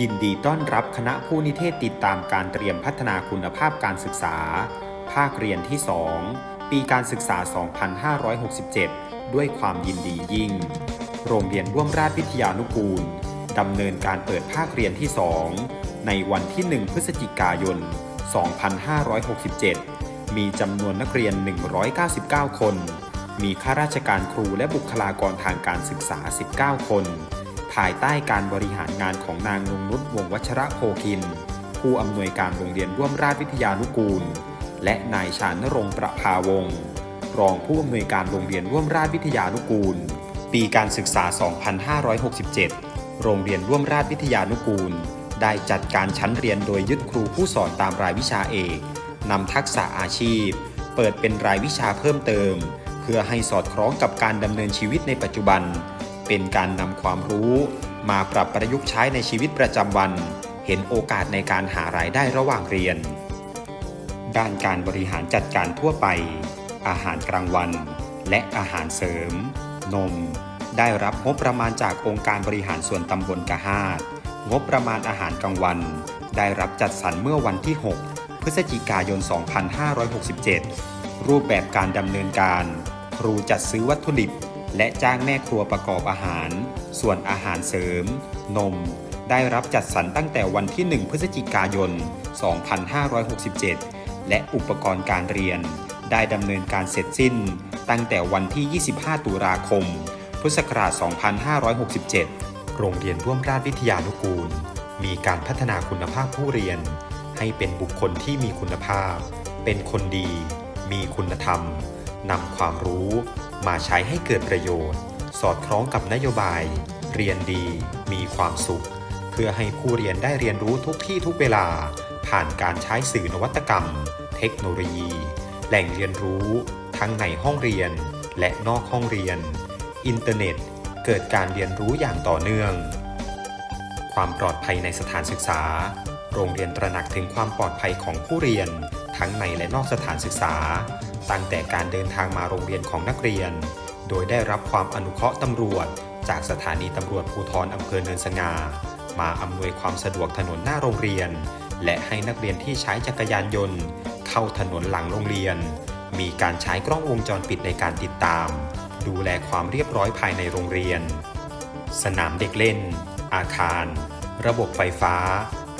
ยินดีต้อนรับคณะผู้นิเทศติดตามการเตรียมพัฒนาคุณภาพการศึกษา ภาคเรียนที่ 2 ปีการศึกษา 2567 ด้วยความยินดียิ่ง โรงเรียนร่วมราชวิทยานุกูลดำเนินการเปิดภาคเรียนที่ 2 ในวันที่ 1 พฤศจิกายน 2567 มีจำนวนนักเรียน 199 คน มีข้าราชการครูและบุคลากรทางการศึกษา 19 คน ภายใต้การบริหารงานของนางนงนุชวงวัชระโพคิน ผู้อำนวยการโรงเรียนร่วมราชวิทยานุกูล และนายชานรงประภาวงศ์รองผู้อำนวยการโรงเรียนร่วมราชวิทยานุกูล ปีการศึกษา 2567 โรงเรียนร่วมราชวิทยานุกูล ได้จัดการชั้นเรียนโดยยึดครูผู้สอนตามรายวิชาเอกนำทักษะอาชีพ เปิดเป็นรายวิชาเพิ่มเติม เพื่อให้สอดคล้องกับการดำเนินชีวิตในปัจจุบัน เป็นการนำความรู้มาปรับประยุกต์ใช้ในชีวิตประจำวัน เห็นโอกาสในการหารายได้ระหว่างเรียน ด้านการบริหารจัดการทั่วไป อาหารกลางวัน และอาหารเสริม นม ได้รับงบประมาณจากองค์การบริหารส่วนตำบลกะฮาดงบประมาณอาหารกลางวัน ได้รับจัดสรรเมื่อวันที่ 6 พฤศจิกายน 2567 รูปแบบการดำเนินการ ครูจัดซื้อวัตถุดิบ และจ้างแม่ครัวประกอบอาหาร ส่วนอาหารเสริม นม ได้รับจัดสรรตั้งแต่วันที่ 1 พฤศจิกายน 2567 และอุปกรณ์การเรียน ได้ดำเนินการเสร็จสิ้น ตั้งแต่วันที่ 25 ตุลาคม พุทธศักราช 2567 โรงเรียนร่วมราชวิทยานุกูล มีการพัฒนาคุณภาพผู้เรียน ให้เป็นบุคคลที่มีคุณภาพ เป็นคนดี มีคุณธรรมนำความรู้ มาใช้ให้เกิดประโยชน์ สอดคล้องกับนโยบาย เรียนดี มีความสุข เพื่อให้ผู้เรียนได้เรียนรู้ทุกที่ทุกเวลา ผ่านการใช้สื่อนวัตกรรม เทคโนโลยี แหล่งเรียนรู้ ทั้งในห้องเรียน และนอกห้องเรียน อินเทอร์เน็ต เกิดการเรียนรู้อย่างต่อเนื่อง ความปลอดภัยในสถานศึกษา โรงเรียนตระหนักถึงความปลอดภัยของผู้เรียน ทั้งในและนอกสถานศึกษา ตั้งแต่การเดินทางมาโรงเรียนของนักเรียน โดยได้รับความอนุเคราะห์ตำรวจ จากสถานีตำรวจภูธรอำเภอเนินสง่ามาอำนวยความสะดวกถนนหน้าโรงเรียน และให้นักเรียนที่ใช้จักรยานยนต์ เข้าถนนหลังโรงเรียน มีการใช้กล้องวงจรปิดในการติดตาม ดูแลความเรียบร้อยภายในโรงเรียน สนามเด็กเล่น อาคาร ระบบไฟฟ้า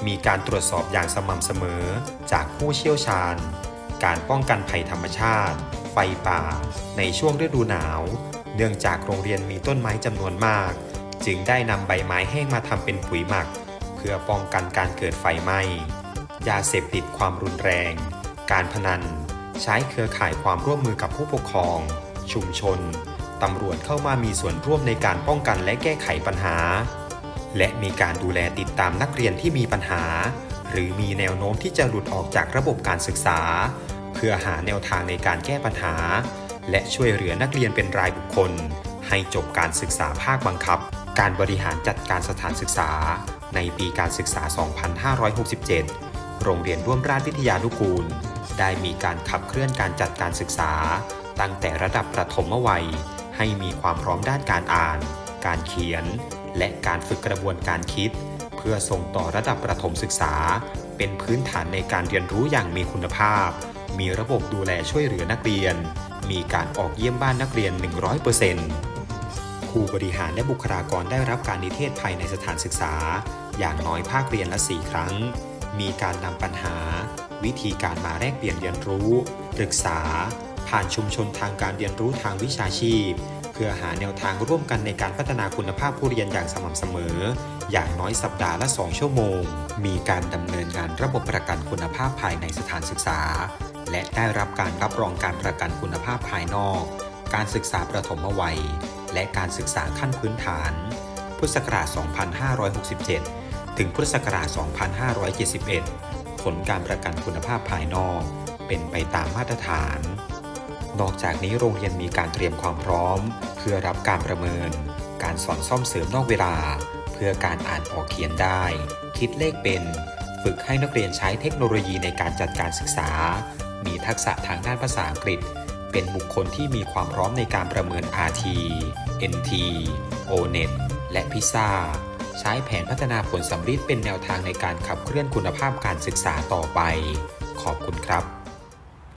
มีการตรวจสอบอย่างสม่ำเสมอจากผู้เชี่ยวชาญ การป้องกันภัยธรรมชาติ ไฟป่า ในช่วงฤดูหนาว เนื่องจากโรงเรียนมีต้นไม้จำนวนมาก จึงได้นำใบไม้แห้งมาทำเป็นปุ๋ยหมัก เพื่อป้องกันการเกิดไฟไหม้ยาเสพติดความรุนแรง การพนัน ใช้เครือข่ายความร่วมมือกับผู้ปกครอง ชุมชนตำรวจเข้ามามีส่วนร่วมในการป้องกันและแก้ไขปัญหา และมีการดูแลติดตามนักเรียนที่มีปัญหา หรือมีแนวโน้มที่จะหลุดออกจากระบบการศึกษา เพื่อหาแนวทางในการแก้ปัญหา และช่วยเหลือนักเรียนเป็นรายบุคคล ให้จบการศึกษาภาคบังคับ การบริหารจัดการสถานศึกษา ในปีการศึกษา 2567 โรงเรียนร่วมราชวิทยานุกูล ได้มีการขับเคลื่อนการจัดการศึกษา ตั้งแต่ระดับประถมวัย ให้มีความพร้อมด้านการอ่าน การเขียน และการฝึกกระบวนการคิดเพื่อส่งต่อระดับประถมศึกษา เป็นพื้นฐานในการเรียนรู้อย่างมีคุณภาพ มีระบบดูแลช่วยเหลือนักเรียน มีการออกเยี่ยมบ้านนักเรียน 100%ครูบริหารและบุคลากรได้รับการนิเทศภายในสถานศึกษา อย่างน้อยภาคเรียนละ 4 ครั้ง มีการนำปัญหา วิธีการมาแลกเปลี่ยนเรียนรู้ปรึกษา ผ่านชุมชนทางการเรียนรู้ทางวิชาชีพ เพื่อหาแนวทางร่วมกันในการพัฒนาคุณภาพผู้เรียนอย่างสม่ำเสมอ อย่างน้อยสัปดาห์ละ 2 ชั่วโมง มีการดำเนินงานระบบประกันคุณภาพภายในสถานศึกษา และได้รับการรับรองการประกันคุณภาพภายนอก การศึกษาประถมวัย และการศึกษาขั้นพื้นฐาน พุทธศักราช 2567 ถึงพุทธศักราช 2571 ผลการประกันคุณภาพภายนอก เป็นไปตามมาตรฐาน นอกจากนี้โรงเรียนมีการเตรียมความพร้อม เพื่อรับการประเมิน การสอนซ่อมเสริมนอกเวลา เพื่อการอ่านออกเขียนได้ คิดเลขเป็น ฝึกให้นักเรียนใช้เทคโนโลยีในการจัดการศึกษา มีทักษะทางด้านภาษาอังกฤษ เป็นบุคคลที่มีความพร้อมในการประเมิน RT NT ONET และ PISA ใช้แผนพัฒนาผลสำริดเป็นแนวทางในการขับเคลื่อนคุณภาพการศึกษาต่อไป ขอบคุณครับ